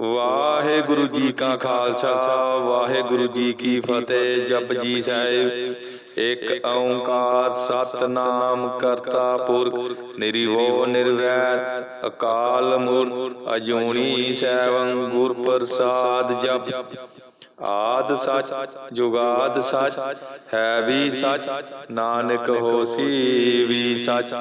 ਵਾਹਿਗੁਰੂ ਜੀ ਕਾ ਖਾਲਸਾ, ਵਾਹਿਗੁਰੂ ਜੀ ਕੀ ਫਤਿਹ ਜਪਜੀ ਸਾਹਿਬ। ਇੱਕ ਓੰਕਾਰ ਸਤਨਾਮ ਕਰਤਾ ਪੁਰਖ, ਨਿਰਭਉ, ਨਿਰਵੈਰ, ਅਕਾਲ ਮੂਰਤ, ਅਜੂਨੀ ਸੈਭੰ ਗੁਰ ਪ੍ਰਸਾਦ ਜਪ। ਆਦ ਸੱਚ, ਜੁਗਾਦ ਸੱਚ, ਹੈ ਵੀ ਸੱਚ, ਨਾਨਕ ਹੋਸੀ ਵੀ ਸੱਚ।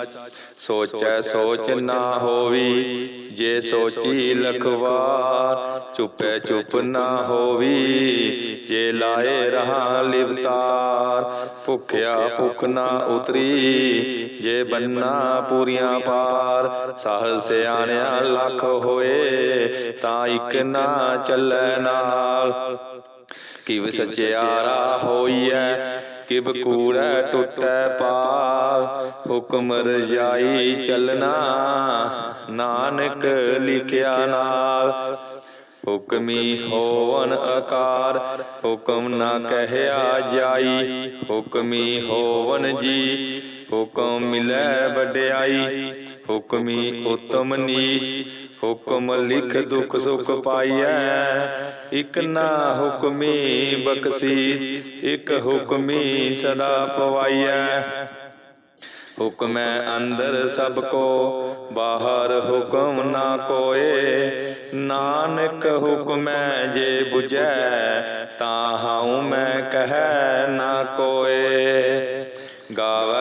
ਸੋਚੈ ਸੋਚ ਨਾ ਹੋਵੀ ਜੇ ਸੋਚੀ ਲਖਵਾਰ ਚੁੱਪੈ ਚੁੱਪ ਨਾ ਹੋਵੀ ਜੇ ਲਾਏ ਰਹਾ ਲਿਵਤਾਰ ਭੁਖਿਆ ਭੁਖ ਨਾ ਉਤਰੀ ਜੇ ਬੰਨਾ ਪੂਰੀਆਂ ਪਾਰ ਸਹਲ ਸਿਆਣਿਆ ਲੱਖ ਹੋਏ ਤਾਂ ਇੱਕ ਨਾ ਚੱਲੈ ਨਾਲ। ਕਿਵ ਸਚਿਆਰਾ ਹੋਈਐ ਕਿਵ ਕੂੜੈ ਟੁੱਟੈ ਪਾਲ ਹੁਕਮ ਰਜਾਈ ਚੱਲਣਾ ਨਾਨਕ ਲਿਖਿਆ ਨਾਲ। ਹੁਕਮੀ ਹੋਵਨ ਆਕਾਰ ਹੁਕਮ ਨਾ ਕਹਿਆ ਜਾਈ। ਹੁਕਮੀ ਹੋਵਨ ਜੀ ਹੁਕਮ ਮਿਲੈ ਵਡਿਆਈ। ਹੁਕਮੀ ਉਤਮ ਨੀਚ ਹੁਕਮ ਲਿਖ ਦੁਖ ਸੁਖ ਪਾਈਐ। ਇਕ ਨਾ ਹੁਕਮੀ ਬਖਸ਼ੀਸ ਇਕ ਹੁਕਮੀ ਸਦਾ ਪਵਾਈਐ। ਹੁਕਮੈ ਅੰਦਰ ਸਭ ਕੋ ਬਾਹਰ ਹੁਕਮ ਨਾ ਕੋਏ। ਨਾਨਕ ਹੁਕਮੈ ਜੇ 부ਜੈ ਤਾਂ ਹਉ ਮੈਂ ਕਹੈ ਨਾ ਕੋਏ। ਗਾਵੈ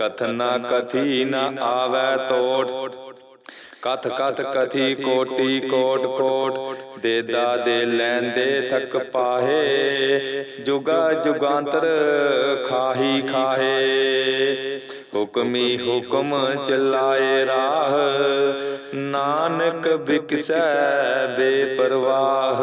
ਕਥਨਾ ਕਥੀ ਨ ਆਵੈ ਤੋਟ ਕਥ ਕਥ ਕਥੀ ਕੋਟੀ ਕੋਟ ਕੋਟ ਦੇਦਾ ਦੇ ਲੈਂਦੇ ਥਕ ਪਾਹੇ ਜੁਗਾ ਜੁਗਾਂਤਰ ਖਾਹੀ ਖਾਹੇ ਹੁਕਮੀ ਹੁਕਮ ਚਲਾਏ ਰਾਹ ਨਾਨਕ ਬਿਕਸੈ ਬੇਪਰਵਾਹ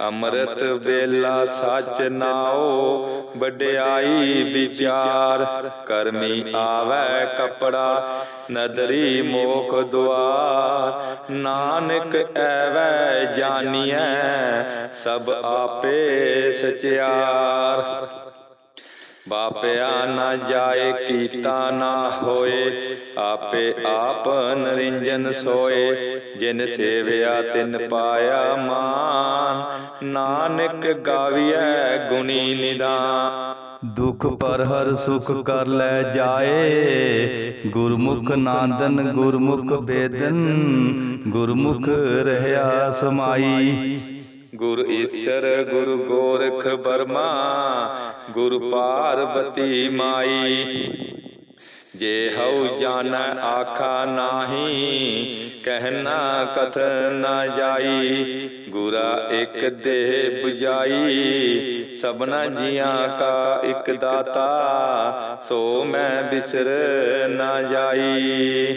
ਅੰਮ੍ਰਿਤ ਵੇਲਾ ਸੱਚ ਨਾਓ ਵਡਿਆਈ ਵਿਚਾਰ, ਕਰਮੀ ਆਵੈ ਕਪੜਾ, ਨਦਰੀ ਮੋਖ ਦੁਆਰ, ਨਾਨਕ ਐਵੈ ਜਾਣੀਐ ਸਭ ਆਪੇ ਸਚਿਆਰ। ਬਾਪਿਆ ਨਾ ਜਾਏ, ਕੀਤਾ ਨਾ ਹੋਏ। ਆਪੇ ਆਪ ਨਰਿੰਜਨ ਸੋਏ। ਜਿਨ ਸੇਵਿਆ, ਤਿਨ ਪਾਇਆ ਮਾਨ। ਨਾਨਕ ਗਾਵੀਐ ਗੁਣੀ ਨਿਦਾਨ। ਦੁਖ ਪਰ ਹਰ ਸੁਖ ਕਰ ਲੈ ਜਾਏ। ਗੁਰਮੁਖ ਨਾਦਨ, ਗੁਰਮੁਖ ਬੇਦਨ। ਗੁਰਮੁਖ ਰਹਿਆ ਸਮਾਈ। ਗੁਰ ਈਸ਼ਰ ਗੁਰ ਗੋਰਖ ਬਰਮਾ ਗੁਰ ਪਾਰਬਤੀ ਮਾਈ। ਜੇ ਹਉ ਜਾਣੈ ਆਖਾ ਨਾਹੀ ਕਹਿਣਾ ਕਥ ਨਾ ਜਾਈ। ਗੁਰਾ ਇੱਕ ਦੇਹ 부ਜਾਈ ਸਭਨਾ ਜੀਆਂ ਕਾ ਇੱਕ ਦਾਤਾ। ਸੋ ਮੈਂ ਬਿਸਰ ਨਾ ਜਾਈ।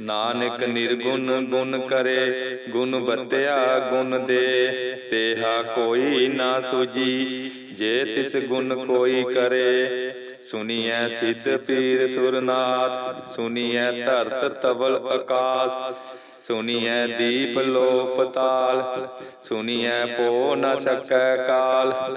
ਨਾਨਕ ਨਿਰਗੁਣ ਗੁਣ ਕਰੇ, ਗੁਣ ਬਤਿਆ ਗੁਣ ਦੇ। ਤੇਹਾ ਕੋਈ ਨਾ ਸੁਜੀ ਜੇ ਤਿਸ ਗੁਣ ਕੋਈ ਕਰੇ। ਸੁਨੀਐ ਸਿੱਧ ਪੀਰ ਸੁਰਨਾਥ, ਸੁਨੀਐ ਧਰਤ ਤਵਲ ਆਕਾਸ ਸੁਨੀਐ ਦੀਪ ਲੋ ਪਤਾਲ ਸੁਨੀਐ ਪੋ ਨ ਸਕੈ ਕਾਲ।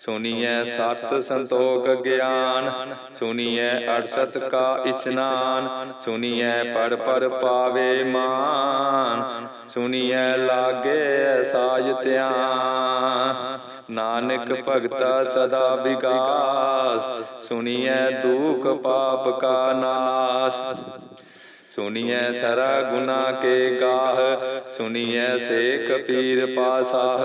ਸੁਨੀਐ ਸਤ ਸੰਤੋਖ ਗਿਆਨ ਸੁਨੀਐ ਅੜਸਤ ਕਾ ਇਸ਼ਨਾਨ ਸੁਨੀਐ ਪੜ ਪੜ ਪਾਵੇ ਮਾਨ ਸੁਨੀਐ ਲਾਗੇ ਸਾਜ ਧਿਆਨ ਨਾਨਕ ਭਗਤਾ ਸਦਾ ਵਿਗਾਸ ਸੁਨੀਐ ਦੁਖ ਪਾਪ ਕਾ ਨਾਸ ਸੁਨੀਐ ਸਰਾ ਗੁਨਾ ਕੇ ਗਾਹ ਸੁਨੀਐ ਸੇਖ ਪੀਰ ਪਾਸਾਹ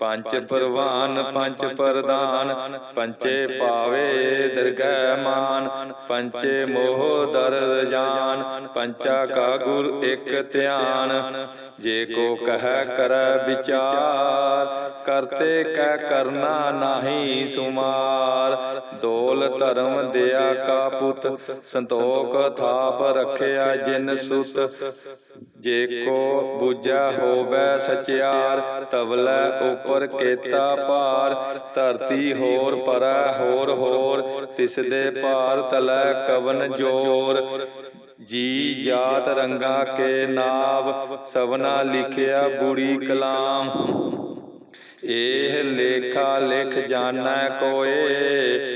ਪੰਜ ਪਰਵਾਨ ਪੰਜ ਪਰਦਾਨ ਪੰਚੇ ਪਾਵੇ ਦਰਗਹਿ ਮਾਨ ਪੰਚੇ ਮੋਹ ਦਰ ਜਾਨ ਪੰਚਾ ਕਾ ਗੁਰ ਇੱਕ ਧਿਆਨ। ਜੇ ਕੋ ਕਹੈ ਕਰੈ ਵਿਚਾਰ ਕਰਤੇ ਕੈ ਕਰਨਾ ਨਾਹੀ ਸੁਮਾਰ। ਦੋਲ ਧਰਮ ਦਿਆ ਕਾ ਪੁੱਤ ਸੰਤੋਖ ਥਾਪ ਰਖਿਆ ਜਿਨ ਸੁਤ। ਜੇ ਕੋ ਬੁਝਾ ਹੋਵੇ ਸਚਿਆਰ, ਤਵਲੇ ਉਪਰ ਕੇਤਾ ਭਾਰ, ਧਰਤੀ ਹੋਰ ਪਰੈ ਹੋਰ ਹੋਰ ਤਿਸ ਦੇ ਪਾਰ ਤਲੈ ਕਵਨ ਜੋਰ। ਜੀ ਜਾਤ ਰੰਗਾ ਕੇ ਨਾਵ, ਸਭਨਾ ਲਿਖਿਆ ਬੁੜੀ ਕਲਾਮ। ਇਹ ਲੇਖਾ ਲਿਖ ਜਾਣੈ ਕੋਏ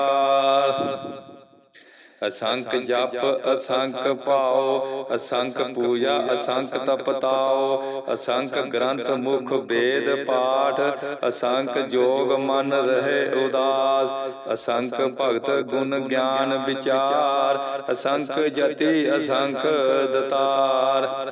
ਅਸੰਖ ਜਪ ਅਸੰਖ ਭਾਉ ਅਸੰਖ ਪੂਜਾ ਅਸੰਖ ਤਪਤਾਓ ਅਸੰਖ ਗ੍ਰੰਥ ਮੁਖ ਵੇਦ ਪਾਠ ਅਸੰਖ ਜੋਗ ਮਨ ਰਹੇ ਉਦਾਸ ਅਸੰਖ ਭਗਤ ਗੁਣ ਗਿਆਨ ਵਿਚਾਰ ਅਸੰਖ ਜਤੀ ਅਸੰਖ ਦਤਾਰ।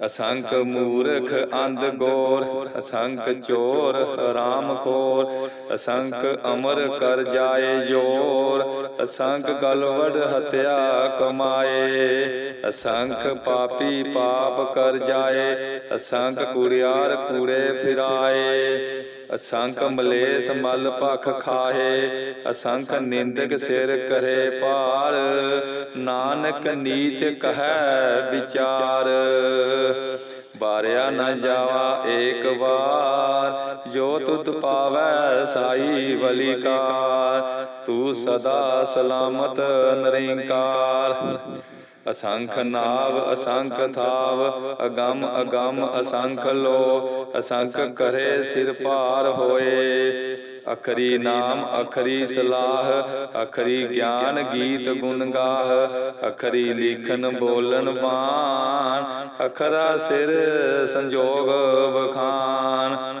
ਅਸੰਖ ਮੂਰਖ ਅੰਧ ਗੋਰ ਅਸੰਖ ਚੋਰ ਰਾਮ ਖੋਰ ਅਸੰਖ ਅਮਰ ਕਰ ਜਾਏ ਜੋਰ ਅਸੰਖ ਗਲਵੜ ਹਤਿਆ ਕਮਾਏ ਅਸੰਖ ਪਾਪੀ ਪਾਪ ਕਰ ਜਾਏ ਅਸੰਖ ਕੁੜਿਆਰ ਕੂੜੇ ਫਿਰਾਏ ਅਸੰਖ ਮਲੇਸ ਮਲ ਭਖ ਖਾਹੇ ਅਸੰਖ ਨਿੰਦਕ ਸਿਰ ਕਰੇ ਪਾਰ ਨਾਨਕ ਨੀਚ ਕਹੈ ਵਿਚਾਰ। ਬਾਰਿਆ ਨਾ ਜਾਵਾ ਏਕ ਵਾਰ, ਜੋ ਤੁਧ ਪਾਵੈ ਸਾਈ ਬਲਿਕਾਰ। ਤੂੰ ਸਦਾ ਸਲਾਮਤ ਨਿਰੰਕਾਰ। ਅਸੰਖ ਨਾਵ ਅਸੰਖ ਥਾਵ ਅਗੰਮ ਅਗੰਮ ਅਸੰਖ ਲੋ ਅਸੰਖ ਕਰੇ ਸਿਰ ਪਾਰ ਹੋਏ। ਅਖਰੀ ਨਾਮ, ਅਖਰੀ ਸਲਾਹ, ਅਖਰੀ ਗਿਆਨ ਗੀਤ ਗੁਣ ਗਾਹ, ਅਖਰੀ ਲਿਖਨ ਬੋਲਨ ਬਾਣ, ਅਖਰਾ ਸਿਰ ਸੰਜੋਗ ਵਖਾਨ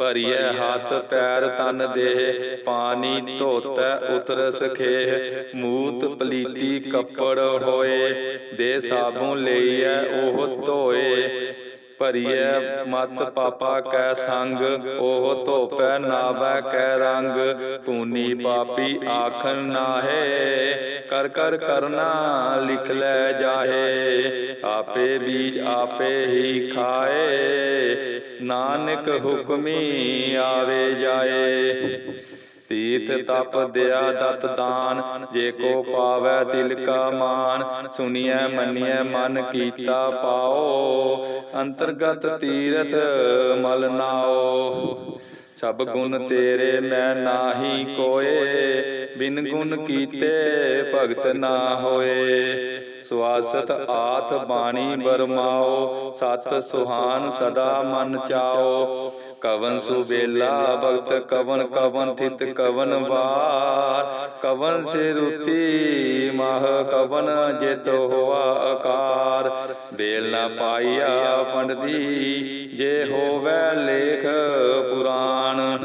ਭਰੀਏ ਹੱਥ ਪੈਰ ਤਨ ਦੇਹ ਪਾਣੀ ਧੋਤੈ ਉਤਰ ਸਖੇਹ ਮੂਤ ਪਲੀਤੀ ਕੱਪੜ ਹੋਏ ਦੇ ਸਾਬੂ ਲਈਐ ਉਹ ਧੋਏ ਭਰੀਏ ਮਤ ਪਾਪਾ ਕੈ ਸੰਗ ਉਹ ਧੋਪੈ ਨਾਵੈ ਕੈ ਰੰਗ ਪੂਨੀ ਪਾਪੀ ਆਖਨ ਨਾਹੇ ਕਰ ਕਰ ਕਰਨਾ ਲਿਖ ਲੈ ਜਾਹੇ ਆਪੇ ਬੀਜ ਆਪੇ ਹੀ ਖਾਏ ਨਾਨਕ ਹੁਕਮੀ ਆਵੇ ਜਾਏ। ਤੀਰਥ ਤਪ ਦਿਆ ਦਤ ਦਾਨ। ਜੇ ਕੋ ਪਾਵੈ ਦਿਲ ਕਾ ਮਾਨ। ਸੁਣੀਐ ਮੰਨੀਐ ਮਨ ਕੀਤਾ ਪਾਓ। ਅੰਤਰਗਤ ਤੀਰਥ ਮਲ ਨਾਓ। ਸਭ ਗੁਣ ਤੇਰੇ ਮੈਂ ਨਾਹੀ ਕੋਏ। ਬਿਨ ਗੁਣ ਕੀਤੇ ਭਗਤ ਨਾ ਹੋਏ। ਸਵਾਸਤ ਆਥ ਬਾਣੀ ਬਰਮਾਓ ਸਤ ਸੁਹਾਨ ਸਦਾ ਮਨ ਚਾਓ। ਕਵਨ ਸੁਬੇਲਾ ਭਗਤ ਕਵਨ ਕਵਨ ਥਿਤ ਕਵਨ ਵਾਰ। ਕਵਨ ਸੇ ਰੁਤੀ ਮਹ ਕਵਨ ਜਿਤ ਹੋਆ ਆਕਾਰ। ਬੇਲ ਨਾ ਪਾਈਆ ਪੰਡਦੀ ਜੇ ਹੋਵੇ ਲੇਖ ਪੁਰਾਣ।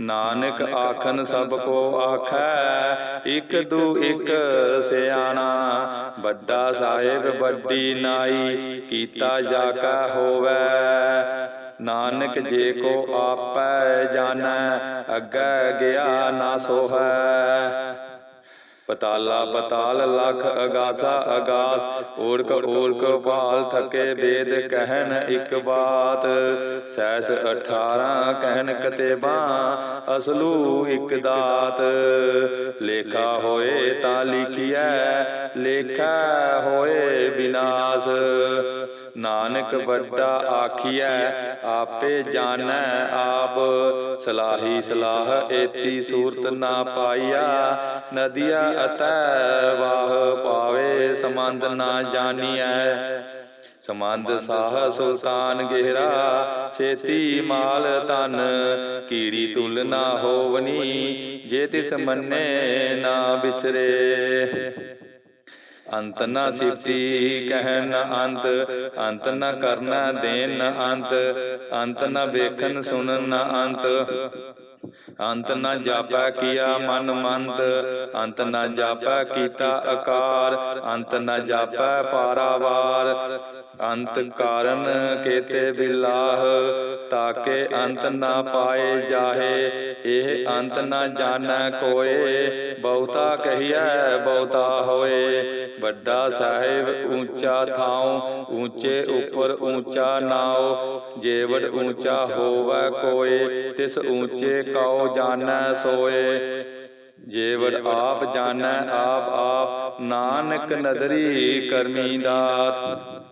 ਨਾਨਕ ਆਖਨ ਸਭ ਕੋ ਆਖੈ ਇਕ ਦੂ ਇਕ ਸਿਆਣਾ ਵੱਡਾ ਸਾਹਿਬ ਵੱਡੀ ਨਾਈ ਕੀਤਾ ਜਾ ਕਾ ਹੋਵੈ। ਨਾਨਕ ਜੇ ਕੋ ਆਪੈ ਜਾਣੈ ਅੱਗੇ ਗਿਆ ਨਾ ਸੋਹੈ। ਪਤਾਲਾ ਪਤਾਲ ਲਖ ਅਗਾਸਾ ਅਗਾਸ ਓੜਕ ਓੜਕ ਭਾਲ ਥਕੇ ਵੇਦ ਕਹਿਨ ਇੱਕ ਬਾਤ। ਸੈਸ 18 ਕਹਿਣ ਕਤੇਬਾ, ਅਸਲੂ ਇੱਕ ਦਾਤ। ਲੇਖਾ ਹੋਏ ਤਾਂ ਲਿਖਿਐ, ਲੇਖਾ ਹੋਏ ਵਿਨਾਸ਼ ਨਾਨਕ ਵੱਡਾ ਆਖੀਐ, ਆਪੇ ਜਾਣੈ ਆਪ। ਸਲਾਹੀ ਸਲਾਹ ਏਤੀ ਸੂਰਤ ਨਾ ਪਾਈਆ, ਨਦੀਆ ਅਤੈ ਵਾਹ ਪਾਵੇ ਸਮੰਦ ਨਾ ਜਾਣੀਐ। ਸਮੰਦ ਸਾਹ ਸੁਲਤਾਨ ਗਹਿਰਾ ਸੇਤੀ ਮਾਲ ਤਨ ਕੀੜੀ ਤੁਲ ਨਾ ਹੋਵਨੀ, ਜੇ ਤਿਸ ਮੰਨੇ ਨਾ ਵਿਸਰੇ ਅੰਤ ਨਾ ਸਿਫਤੀ ਕਹਿਣ ਨਾ ਅੰਤ ਅੰਤ ਨਾ ਕਰਨਾ ਦੇਨ ਨਾ ਅੰਤ ਅੰਤ ਨਾ ਵੇਖਣ ਸੁਣਨ ਨਾ ਅੰਤ। ਅੰਤ ਨ ਜਾਪੈ ਕੀਆ ਮਨ ਮੰਦ ਅੰਤ ਨ ਜਾਪੈ ਕੀਤਾ ਆਕਾਰ ਅੰਤ ਨ ਜਾਪੈ ਪਾਰਾਵਾਰ। ਅੰਤ ਕਾਰਨ ਕੇਤੇ ਬਿਲਾਹ ਤਾਕੇ ਅੰਤ ਨ ਪਾਏ ਜਾਹੇ ਇਹ ਅੰਤ ਨ ਜਾਣੈ ਕੋਏ ਬਹੁਤਾ ਕਹੀਐ ਬਹੁਤਾ ਹੋਏ। ਵੱਡਾ ਸਾਹਿਬ ਉੱਚਾ ਥਾਉ ਉੱਚੇ ਉੱਪਰ ਉੱਚਾ ਨਾਉ। ਜੇਵੜ ਉੱਚਾ ਹੋਵੈ ਕੋਏ ਤਿਸ ਉੱਚੇ ਕਉ ਜਾਣੈ ਸੋਏ। ਜੇਵੜ ਆਪ ਜਾਣੈ ਆਪ ਆਪ ਨਾਨਕ ਨਦਰੀ ਕਰਮੀ ਦਾਤ।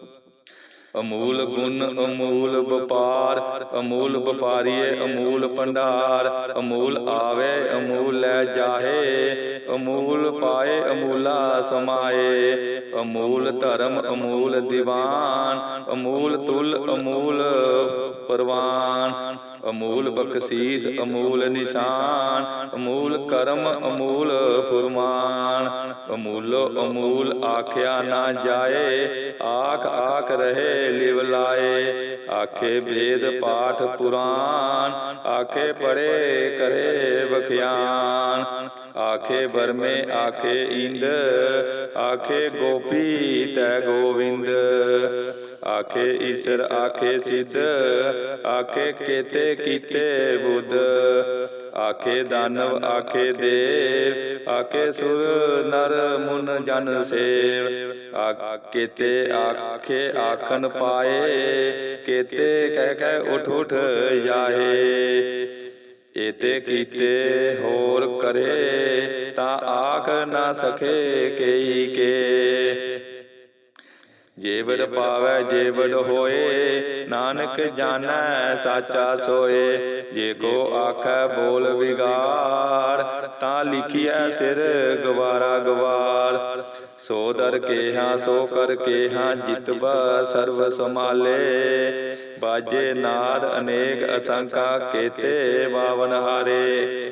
ਅਮੂਲ ਗੁਣ, ਅਮੂਲ ਵਪਾਰ, ਅਮੂਲ ਵਪਾਰੀਏ, ਅਮੂਲ ਭੰਡਾਰ, ਅਮੂਲ ਆਵੇ, ਅਮੂਲ ਲੈ ਜਾਹੇ, ਅਮੂਲ ਪਾਏ, ਅਮੂਲਾ ਸਮਾਏ, ਅਮੂਲ ਧਰਮ, ਅਮੂਲ ਦੀਵਾਨ, ਅਮੂਲ ਤੁਲ, ਅਮੂਲ ਪਰਵਾਨ। ਅਮੂਲ ਬਖਸ਼ੀਸ, ਅਮੂਲ ਨਿਸ਼ਾਨ, ਅਮੂਲ ਕਰਮ, ਅਮੂਲ ਫੁਰਮਾਨ। ਅਮੂਲੋ ਅਮੂਲ ਆਖਿਆ ਨਾ ਜਾਏ, ਆਖ ਆਖ ਰਹੇ ਲਿਵ ਲਾਏ। ਆਖੇ ਵੇਦ ਪਾਠ ਪੁਰਾਨ, ਆਖੇ ਪੜੇ ਕਰੇ ਬਖਿਆਨ ਆਖੇ ਬਰਮੇ ਆਖੇ ਇੰਦ, ਆਖੇ ਗੋਪੀ ਤੈ ਗੋਵਿੰਦ। ਆਖੇ ਈਸ਼ਰ ਆਖੇ ਸਿੱਧ ਆਖੇ ਕੇਤੇ ਕੀਤੇ ਬੁੱਧ। ਆਖੇ ਦਾਨਵ ਆਖੇ ਦੇਵ। ਆਖੇ ਸੁਰ ਨਰ ਮੁਨ ਜਨ ਸੇਵ। ਆਕੇਤੇ ਆਖੇ ਆਖਨ ਪਾਏ। ਕੇਤੇ ਕਹਿ ਕਹਿ ਉਠ ਉਠ ਜਾਹੇ ਏਤੇ ਕੀਤੇ ਹੋਰ ਕਰੇ। ਤਾਂ ਆਖ ਨਾ ਸਕੇ ਕਈ ਕੇ। ਜੇਵੜ ਪਾਵੈ ਜੇਵੜ ਹੋਏ ਨਾਨਕ ਜਾਣੈ ਸਾਚਾ ਸੋਏ। ਜੇ ਕੋ ਆਖੈ ਬੋਲ ਵਿਗਾੜ। ਤਾਂ ਲਿਖਿਆ ਸਿਰ ਗਵਾਰਾ ਗਵਾਰ। ਸੋ ਦਰ ਕੇ ਹਾਂ ਸੋ ਕਰ ਕੇ ਹਾਂ ਜਿਤਬਾ ਸਰਬ ਸਮਾਲੇ ਬਾਜੇ ਨਾਦ ਅਨੇਕ ਅਸੰਖਾ ਕੇਤੇ ਬਾਵਨ ਹਾਰੇ।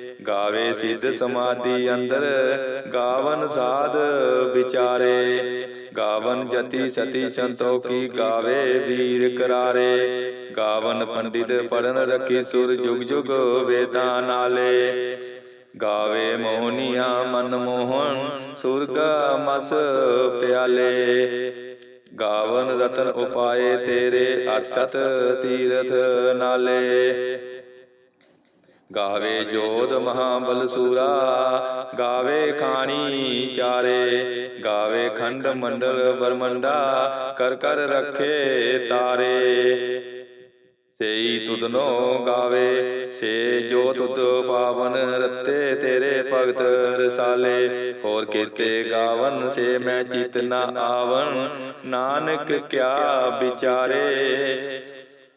ਗਾਵੇ ਸਿੱਧ ਸਮਾਧੀ ਅੰਦਰ ਗਾਵਨ ਸਾਧ ਵਿਚਾਰੇ। ਗਾਵਨ ਜਤੀ ਸਤੀ ਸੰਤੋਖੀ ਗਾਵੇ ਵੀਰ ਕਰਾਰੇ। ਗਾਵਨ ਪੰਡਿਤ ਪੜਨ ਰੱਖੀ ਸੁਰ ਜੁਗ ਜੁਗ ਵੇਦਾਂ ਨਾਲੇ। ਗਾਵੇ ਮੋਹਨੀਆਂ ਮਨ ਮੋਹਨ ਸੁਰਗ ਮਸ ਪਿਆਲੇ। ਗਾਵਨ ਰਤਨ ਉਪਾਏ ਤੇਰੇ ਅਠਸਤ ਤੀਰਥ ਨਾਲੇ। ਗਾਵੇ ਜੋਧ ਮਹਾਬਲ ਸੂਰਾ ਗਾਵੇ ਖਾਣੀ ਚਾਰੇ ਗਾਵੇ ਖੰਡ ਮੰਡਲ ਬਰਮੰਡਾ ਕਰ ਕਰ ਰੱਖੇ ਤਾਰੇ। ਸੇਈ ਤੁਧਨੋ ਗਾਵੇ ਸੇ ਜੋ ਤੁਧ ਪਾਵਨ ਰਤੇ ਤੇਰੇ ਭਗਤ ਰਸਾਲੇ। ਹੋਰ ਕੀਤੇ ਗਾਵਨ ਸੇ ਮੈਂ ਚਿਤ ਨਾ ਆਵਨ ਨਾਨਕ ਕਿਆ ਵਿਚਾਰੇ।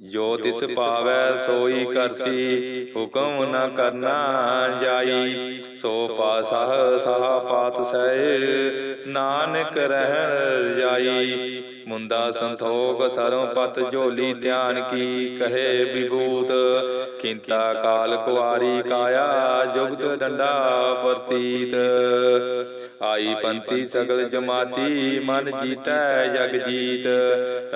ਜੋ ਤਿਸ ਪਾਵੈ ਸੋਈ ਕਰਸੀ ਹੁਕਮ ਨ ਕਰਨਾ ਜਾਈ। ਸੋ ਪਾਸਹ ਸਾਹ ਪਾਤ ਸਹਿ ਨਾਨਕ ਰਹਿ ਜਾਈ। ਮੁੰਦਾ ਸੰਤੋਖ ਸਰੋਂ ਪਤ ਝੋਲੀ ਧਿਆਨ ਕੀ ਕਹੇ ਵਿਭੂਤ। ਕਿੰਤਾ ਕਾਲ ਕੁਆਰੀ ਕਾਇਆ ਜੁਗਤ ਡੰਡਾ ਪ੍ਰਤੀਤ। ਆਈ ਪੰਤੀ ਸਗਲ ਜਮਾਤੀ, ਮਨ ਜੀਤੈ ਜਗ ਜੀਤ।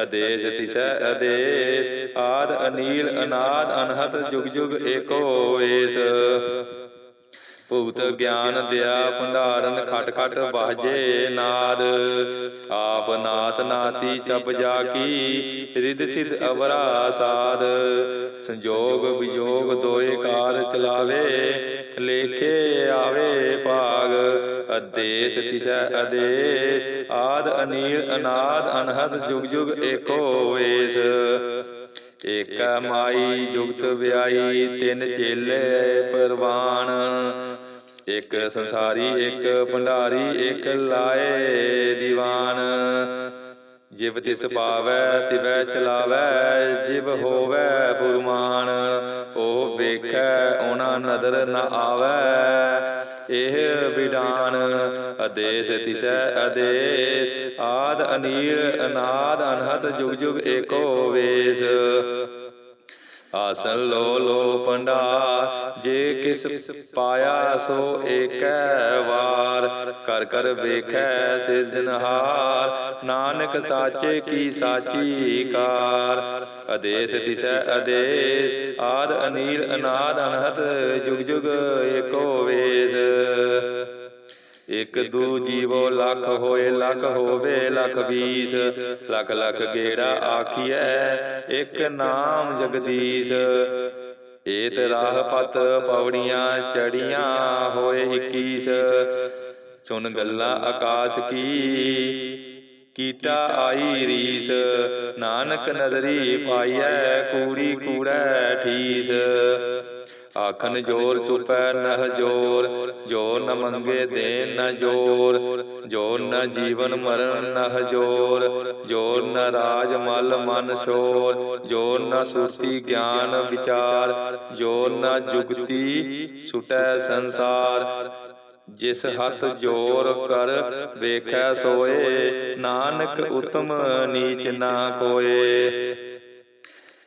ਅਦੇਸ ਤਿਸੈ ਅਦੇਸ ਆਦ ਅਨੀਲ ਅਨਾਦ ਅਨਹਤ ਜੁਗ ਜੁਗ ਏਕੋ ਏਸ। ਭੁਗਤ ਗਿਆਨ ਦਿਆ, ਭੰਡਾਰਨ ਖਟ ਖਟ ਬਾਜੇ ਨਾਦ। ਆਪ ਨਾਤ ਨਾਤੀ ਸਭ ਜਾ ਕੀ ਰਿਦ ਸਿਧ ਅਵਰਾ ਸਾਧ ਸੰਜੋਗ ਵਿਜੋਗ ਦੋਏ ਕਾਰ ਚਲਾਵੇ, ਲੇਖੇ ਆਵੇ ਭਾਗ। ਅਦੇਸ ਤਿਸੈ ਅਦੇ ਆਦ ਅਨੀਲ ਅਨਾਦ ਅਨਹਦ ਜੁਗ ਜੁਗ ਏਕੋ ਵੇਸ। ਏਕਾ ਮਾਈ ਜੁਗਤ ਵਿਆਈ, ਤਿੰਨ ਚੇਲੇ ਪਰਵਾਨ। ਇੱਕ ਸੰਸਾਰੀ, ਇੱਕ ਭੰਡਾਰੀ, ਇੱਕ ਲਾਏ ਦੀਵਾਨ। ਜਿਵ ਤਿਸ ਪਾਵੈ, ਤਿਵੈ ਚਲਾਵੈ, ਜਿਵ ਹੋਵੈ ਫੁਰਮਾਨ ਉਹ ਵੇਖੈ, ਉਹਨਾਂ ਨਦਰ ਨ ਆਵੈ। ਇਹ ਵਿਡਾਨ ਅਦੇਸ ਤਿਸੈ ਅਦੇਸ ਆਦ ਅਨੀਲ, ਅਨਾਦ ਅਨਹਤ ਜੁਗ ਜੁਗ ਏਕੋ ਵੇਸ। ਆਸਨ ਲੋ ਲੋ ਪੰਡਾ, ਜੇ ਕਿਸ ਪਾਇਆ ਸੋ ਏਕੈ ਵਾਰ। ਕਰ ਕਰ ਵੇਖੈ ਸਿਰਜਨਹਾਰ ਨਾਨਕ ਸਾਚੇ ਕੀ ਸਾਚੀ ਕਾਰ। ਅਦੇਸ ਤਿਸੈ ਅਦੇਸ ਆਦ ਅਨੀਲ, ਅਨਾਦ ਅਨਹਤ ਜੁਗ ਜੁਗ ਏਕੋ ਵੇਸ। ਇਕ ਦੂ ਜੀਵੋ ਲੱਖ ਹੋਏ ਲੱਖ ਹੋਵੇ ਲੱਖ ਵੀਸ। ਲੱਖ ਲੱਖ ਗੇੜਾ ਆਖੀਐ ਇੱਕ ਨਾਮ ਜਗਦੀਸ਼। ਏਤ ਰਾਹ ਪਤ ਪੌੜੀਆਂ ਚੜੀਆਂ ਹੋਏ 21 ਸੁਨ ਗੱਲਾਂ ਆਕਾਸ਼ ਕੀ। ਕੀਟਾ ਆਈ ਰੀਸ। ਨਾਨਕ ਨਦਰੀ ਪਾਈਐ ਕੂੜੀ ਕੂੜੈ ਠੀਸ। ਆਖਨ ਜੋਰ ਚੁਪੈ ਨਹ ਜੋਰ ਜੋ ਨ ਮੰਗੇ ਦੇ ਨ ਜੋਰ ਜੋ ਨ ਜੀਵਨ ਮਰਨ ਨਹ ਜੋਰ ਜੋ ਨ ਰਾਜ ਮਲ ਮਨ ਸ਼ੋਰ ਜੋ ਨ ਸੁਰਤੀ ਗਿਆਨ ਵਿਚਾਰ ਜੋ ਨ ਜੁਗਤੀ ਸੁਟੈ ਸੰਸਾਰ। ਜਿਸ ਹੱਥ ਜੋਰ ਕਰ ਵੇਖੈ ਸੋਏ ਨਾਨਕ ਉਤਮ ਨੀਚ ਨਾ ਕੋਏ।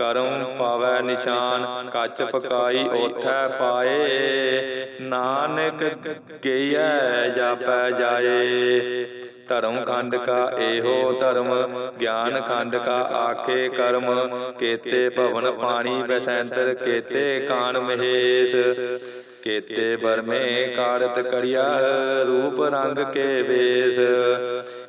ਕਰਮ ਪਾਵੈ ਨਿਸ਼ਾਨ, ਕੱਚ ਪਕਾਈ ਓਥੈ ਪਾਏ। ਨਾਨਕ ਗਈਐ, ਜਾਪੈ ਜਾਏ। ਧਰਮ ਖੰਡ ਕਾ ਇਹੋ ਧਰਮ, ਗਿਆਨ ਖੰਡ ਕਾ ਆਖੇ ਕਰਮ। ਕੇਤੇ ਭਵਨ ਪਾਣੀ ਬਸੈਂਤਰ, ਕੇਤੇ ਕਾਨ ਮਹੇਸ਼। ਕੇਤੇ ਬਰਮੇ ਕਾਰਤ ਕਰਿਆ ਰੂਪ ਰੰਗ ਕੇ ਵੇਸ।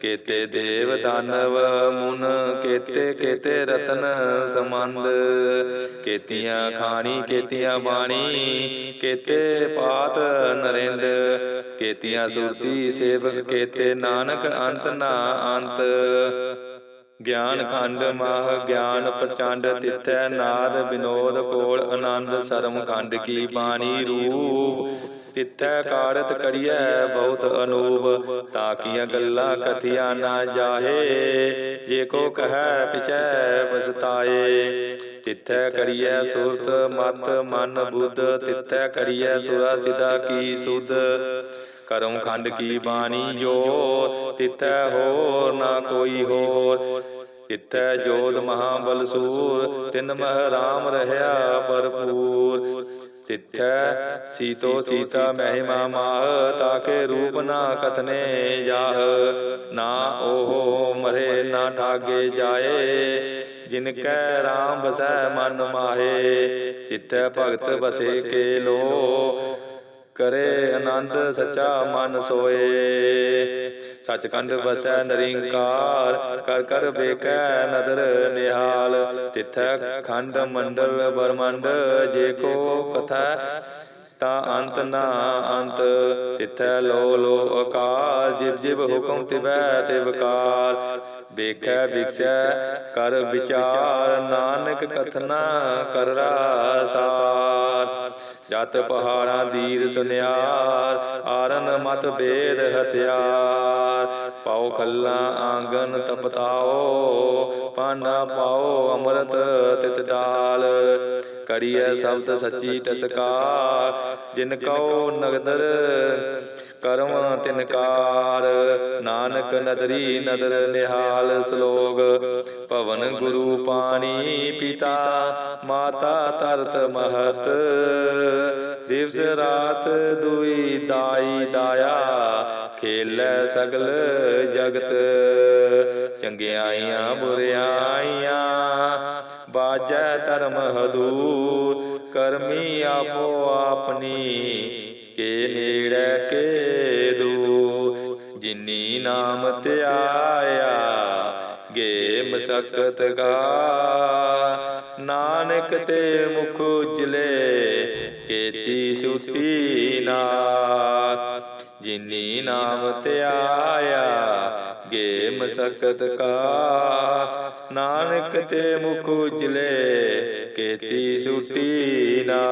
ਕੇਤੇ ਦੇਵ ਦਾਨਵ, ਮੁਨ ਕੇਤੇ ਕੇਤੇ ਰਤਨ ਸਮੰਦ ਕੇਤੀਆਂ ਖਾਣੀ, ਕੇਤੀਆਂ ਬਾਣੀ, ਕੇਤੇ ਪਾਤ ਨਰਿੰਦ। ਕੇਤੀਆਂ ਸੁਰਤੀ ਸੇਵਕ, ਕੇਤੇ ਨਾਨਕ ਅੰਤ ਨਾ ਅੰਤ। ਗਿਆਨ ਖੰਡ ਮਾਹ, ਗਿਆਨ ਪ੍ਰਚੰਡ ਤਿੱਥੈ ਨਾਦ ਬਿਨੋਦ ਕੋਲ ਆਨੰਦ ਸਰਮ ਖੰਡ ਕੀ ਬਾਣੀ ਰੂਪ। ਤਿੱਥੈ ਕਾਰਤ ਕੜੀਐ, ਬਹੁਤ ਅਨੂਪ ਤਾਕੀਆਂ ਗੱਲਾਂ ਕਥਿਆ ਨਾ ਜਾਹੇ। ਜੇ ਕੋ ਕਹੈ, ਪਿਛੈ ਪਛਤਾਏ ਤਿੱਥੈ ਕੜੀਐ ਸੁਰਤ, ਮਤ, ਮਨ, ਬੁੱਧ। ਤਿੱਥੈ ਕੜੀਐ ਸੁਰਾ ਸਿਦਾ ਕੀ ਸੁਧ। ਕਰਮ ਖੰਡ ਕੀ ਬਾਣੀ ਜੋ ਤਿੱਥੈ ਹੋਰ ਨਾ ਕੋਈ ਹੋਰ। ਤਿੱਥੈ ਜੋਤ ਮਹਾਬਲ ਸੂਰ। ਤਿਨ ਮਹ ਰਾਮ ਰਹਾ ਭਰਪੂਰ। ਤਿੱਥੈ ਸੀਤੋ ਸੀਤਾ ਮਹਿਮਾ ਮਾਹ, ਤਾਕੇ ਰੂਪ ਨਾ ਕਥਨੇ ਜਾਹ। ਨਾ ਉਹ ਮਰੇ, ਨਾ ਠਾਗੇ ਜਾਏ ਜਿਨ ਕੈ ਰਾਮ ਬਸੈ ਮਨ ਮਾਹੇ। ਜਿੱਥੈ ਭਗਤ ਬਸੇ ਕੇ ਲੋ ਕਰੇ ਆਨੰਦ ਸਚਾ ਮਨ ਸੋਏ। ਸਚਖੰਡ ਵਸੈ ਨਰਿੰਕਾਰ ਕਰ ਕਰ ਵੇਖੈ ਨਦਰ ਨਿਹਾਲ। ਤਿਥੈ ਖੰਡ ਮੰਡਲ ਬਰਮੰਡ ਜੇ ਕੋ ਕਥਾ ਤਾਂ ਅੰਤ ਨਾ ਅੰਤ। ਤਿਥੈ ਲੋ ਲੋ ਅਕਾਰ ਜਿਵ ਜਿਵ ਹੁਕਮ ਤਿਵੈ ਤਿਵਕਾਰ ਵੇਖੈ ਵਿਖਸੈ ਕਰ ਵਿਚਾਰ। ਨਾਨਕ ਕਥਨਾ ਕਰ ਰਾਸਾਰ ਜਤ ਪਹਾੜਾਂ ਦੀਰ ਸੁਨਿਆਰ, ਆਰਨ ਮਤ ਬੇਦ ਹਥਿਆਰ। ਪਾਉ ਖੱਲਾ ਆਂਗਨ ਤਪਤਾਓ, ਪਾਨਾ ਪਾਓ ਅੰਮ੍ਰਿਤ ਤਿਤ ਡਾਲ। ਕਰੀਏ ਸ਼ਬਦ ਸੱਚੀ ਟਸਕਾਰ, ਜਿਨ ਕਉ ਨਗਦਰ ਕਰਮ ਤਿਨਕਾਰ ਨਾਨਕ ਨਦਰੀ ਨਦਰ ਨਿਹਾਲ ਸ਼ਲੋਕ ਭਵਨ ਗੁਰੂ ਪਾਣੀ ਪਿਤਾ, ਮਾਤਾ ਤਰਤ ਮਹਤ। ਦਿਵਸ ਰਾਤ ਦੁਈ ਦਾਈ ਦਾਇਆ, ਖੇਲੈ ਸਗਲ ਜਗਤ। ਚੰਗਿਆਈਆਂ ਬੁਰਿਆਈਆਂ ਬਾਜੈ ਧਰਮ ਹਦੂਰ। ਕਰਮੀ ਆਪੋ ਆਪਣੀ ਧਿਆਇਆ ਗੇ ਮਸਕਤ ਗਾ। ਨਾਨਕ ਤੇ ਮੁਖ ਉਜਲੇ। ਕੀਤੀ ਸੁਟੀ ਨਾ। ਜਿਨੀ ਨਾਮ ਧਿਆਇਆ ਗੇ ਮਸਕਤ ਕਾ ਨਾਨਕ ਤੇ ਮੁਖ ਉਜਲੇ। ਕੀਤੀ ਸੁਟੀ ਨਾ।